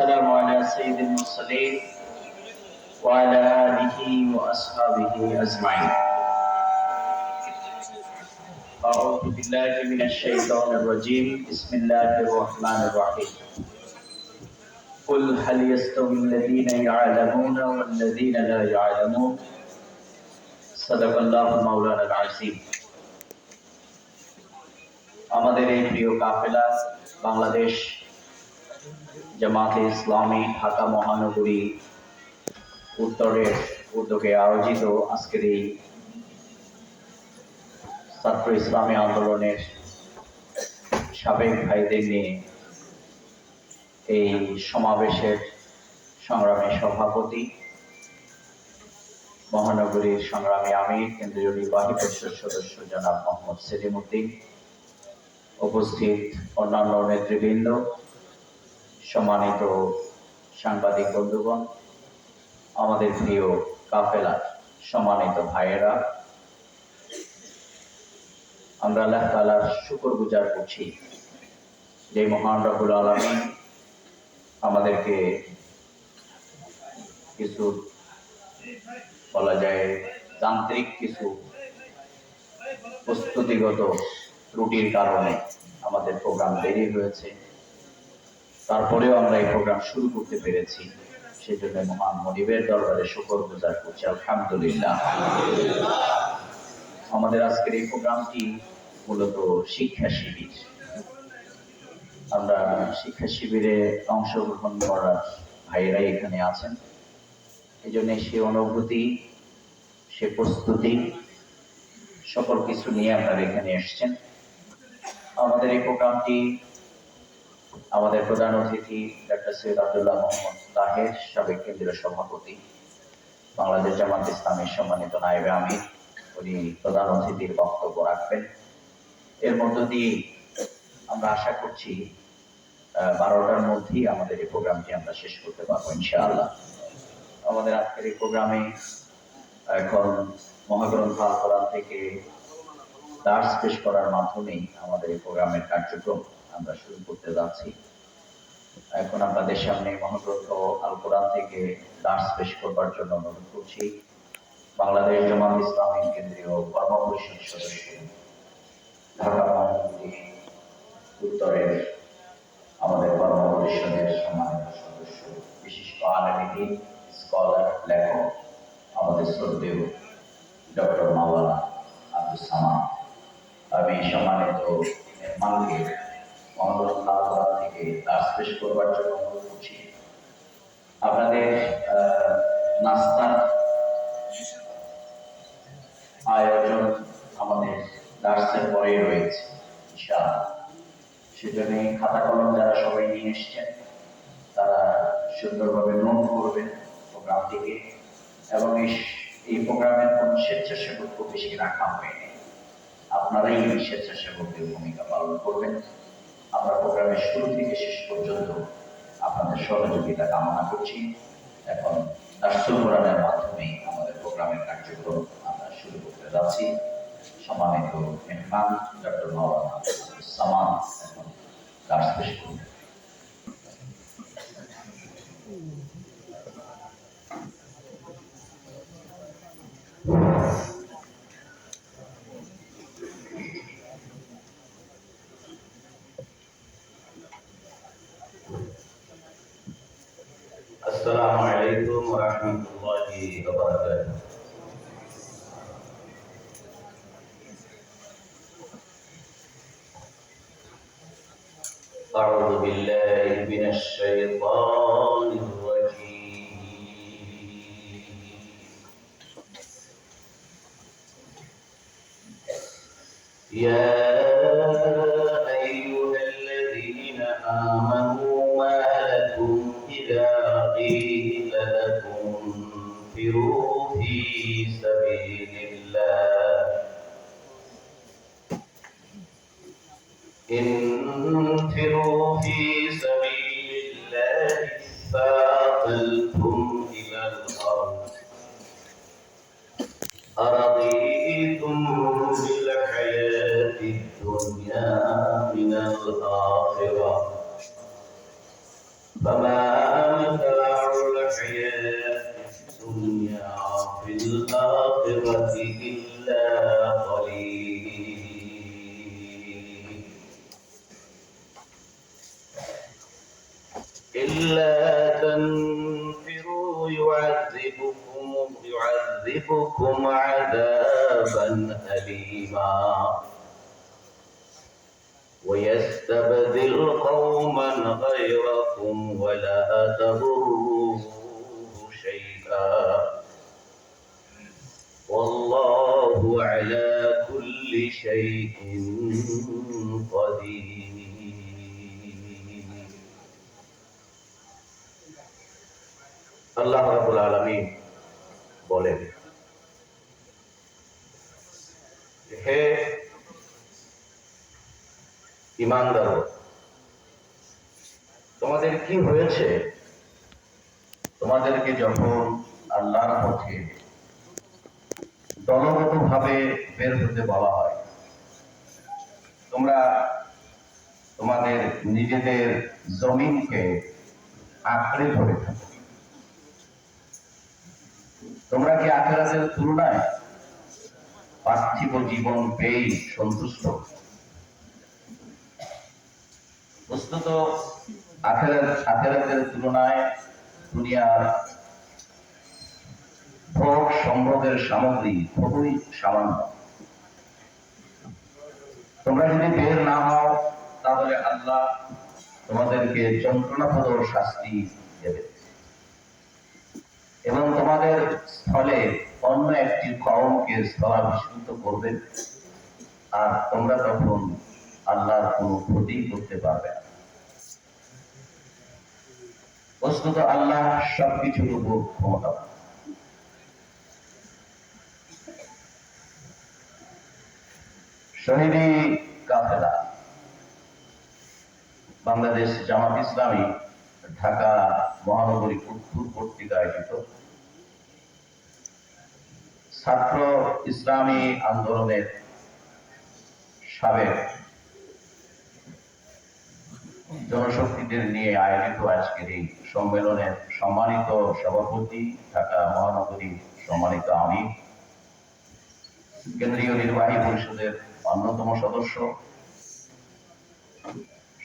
والسلام على سيد المرسلين وعلى آله وأصحابه أجمعين أعوذ بالله من الشيطان الرجيم بسم الله الرحمن الرحيم قل هل يستوي الذين يعلمون والذين لا يعلمون صدق الله مولانا العظيم আমাদের এই প্রিয় কাফেলা বাংলাদেশ জামাতে ইসলামী, ঢাকা মহানগরী উত্তরের উদ্যোগে আয়োজিত আজকের এই ছাত্র ইসলামী আন্দোলনের সাবেক ভাইদের নিয়ে এই সমাবেশের সংগ্রামী সভাপতি, মহানগরীর সংগ্রামী আমির, কেন্দ্রীয় নির্বাহী পরিষদ সদস্য জনাব মোহাম্মদ সেলিম উদ্দিন, উপস্থিত অন্যান্য নেতৃবৃন্দ সম্মানিত সাংবাদিক বন্ধুগণ, আমাদের প্রিয় কাফেলা সম্মানিত ভাইয়েরা, আমরা আল্লাহ তালার শুকর গুজার করছি যে মহান রবুল আলমী আমাদেরকে কিছু বলা যায় তান্ত্রিক কিছু প্রস্তুতিগত ত্রুটির কারণে আমাদের প্রোগ্রাম দেরি হয়েছে। তারপরেও আমরা এই প্রোগ্রাম শুরু করতে পেরেছি। সেজন্য মহান মনিবের দরবারে শুকর গুজার করছি, আলহামদুলিল্লাহ। আমাদের আজকের এই প্রোগ্রামটি মূলত শিক্ষা শিবির। আমরা শিক্ষা শিবিরে অংশগ্রহণ করার ভাইয়েরাই এখানে আছেন। এই জন্য সে অনুভূতি, সে প্রস্তুতি, সকল কিছু নিয়ে আপনারা এখানে এসছেন। আমাদের এই প্রোগ্রামটি আমাদের প্রধান অতিথি ডাক্তার সৈয়দ আবদুল্লাহ মোহাম্মদ তাহের, সাবেক কেন্দ্রীয় সভাপতি, বাংলাদেশ জামাত ইসলামের সম্মানিত নায়েবে আমির উনি প্রধান অতিথির বক্তব্য রাখবেন। এর মধ্য দিয়ে আমরা আশা করছি বারোটার মধ্যেই আমাদের এই প্রোগ্রামটি আমরা শেষ করতে পারব, ইনশাআল্লাহ। আমাদের আজকের এই প্রোগ্রামে এখন মহাগ্রন্থ আল থেকে দার্স পেশ করার মাধ্যমেই আমাদের এই প্রোগ্রামের কার্যক্রম আমরা শুরু করতে যাচ্ছি। এখন আপনাদের সামনে মহাগ্রন্থ আল কোরআন থেকে দার্স পেশ করবার জন্য অনুরোধ করছি। বাংলাদেশ জামাত ইসলামী কেন্দ্রীয় কর্ম পরিষদ সদস্য, ঢাকা মহানগরী উত্তরের আমাদের কর্ম পরিষদের সম্মানিত সদস্য, বিশিষ্ট আলমী, স্কলার, লেখক, আমাদের শ্রদ্ধেয় ডক্টর মাওলানা আব্দুল সামাদ। আমি সম্মানিত মেহমানকে মহানগর থেকে দাস পেশ করবার জন্য অনুরোধ করছি আপনাদের নাস্তার আয়োজন আমাদের দার্সের পরে রয়েছে সেজন্য খাতা কলম যারা সবাই নিয়ে এসছেন তারা সুন্দরভাবে নোট করবেন প্রোগ্রামটিকে এবং এই প্রোগ্রামের কোনো স্বেচ্ছাসেবক বেশি রাখা হয়নি আপনারাই স্বেচ্ছাসেবকের ভূমিকা পালন করবেন আমরা প্রোগ্রামের শুরু থেকে শেষ পর্যন্ত আপনাদের সহযোগিতা কামনা করছি। এখন রাষ্ট্র কোরআনের মাধ্যমে আমাদের প্রোগ্রামের কার্যক্রম আমরা শুরু করতে যাচ্ছি। সম্মানিত মেহমান, ডক্টর মাওলানা সামান এখন দাস السلام عليكم ورحمة الله وبركاته. أعوذ بالله من الشيطان الرجيم. يا أيها الذين آمنوا انفروا في سبيل الله. انفروا في سبيل الله ثاقلتم إلى الأرض. أرضيتم بالحياة الدنيا من الآخرة؟ إلا قليل. إلا تنفروا يعذبكم يعذبكم عذابا أليما. ويستبدل قوما غيركم ولا تضروه شيئا. والله على كل شيء قدير আল্লাহ রাবুল আলমিন বলেন হে ইমানদার তোমাদের কি হয়েছে তোমাদেরকে যখন আল্লাহর পথে দলগত ভাবে বের হতে বলা হয়। তোমরা তোমাদের নিজেদের জমিনকে আঁকড়ে ধরে থাকো। তোমরা কি আখেরাতের তুলনায় পার্থিব জীবন পেয়েই সন্তুষ্ট? বস্তুত আখেরাত আখেরাতের তুলনায় দুনিয়ার ভোগ সম্ভোগের সামগ্রী খুবই সামান্য। তোমরা যদি বের না হও, তাহলে আল্লাহ তোমাদেরকে যন্ত্রণাপ্রদ শাস্তি দেবে। এবং তোমাদের স্থলে অন্য একটি কওমকে স্থলাভিষিক্ত করবেন আর তোমরা তখন আল্লাহর কোনো ক্ষতি করতে পারবে বস্তুত আল্লাহ সবকিছুর উপর ক্ষমতা শহীদি কাফেলা। বাংলাদেশ জামাত ইসলামী ঢাকা মহানগরী উত্তর কর্তৃক আয়োজিত। ছাত্র ইসলামী আন্দোলনের সাবেক জনশক্তিদের নিয়ে আয়োজিত আজকের এই সম্মেলনের সম্মানিত সভাপতি ঢাকা মহানগরী সম্মানিত আমি কেন্দ্রীয় নির্বাহী পরিষদের অন্যতম সদস্য,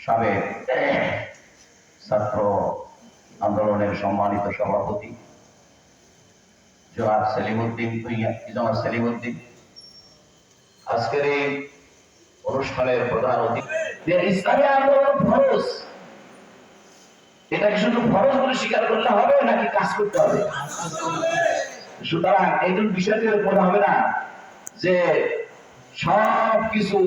সাবেক ছাত্র আন্দোলনের সম্মানিত সভাপতি, জনাব সেলিমুদ্দিন জনাব সেলিমুদ্দিন। আজকের এই অনুষ্ঠানের প্রধান অতিথি ইসলামী আন্দোলন ফরজ এটা কি শুধু ফরজ বলে স্বীকার করলে হবে নাকি কাজ করতে হবে? সুতরাং এই বিষয়টির মনে হবে না যে সব কিছু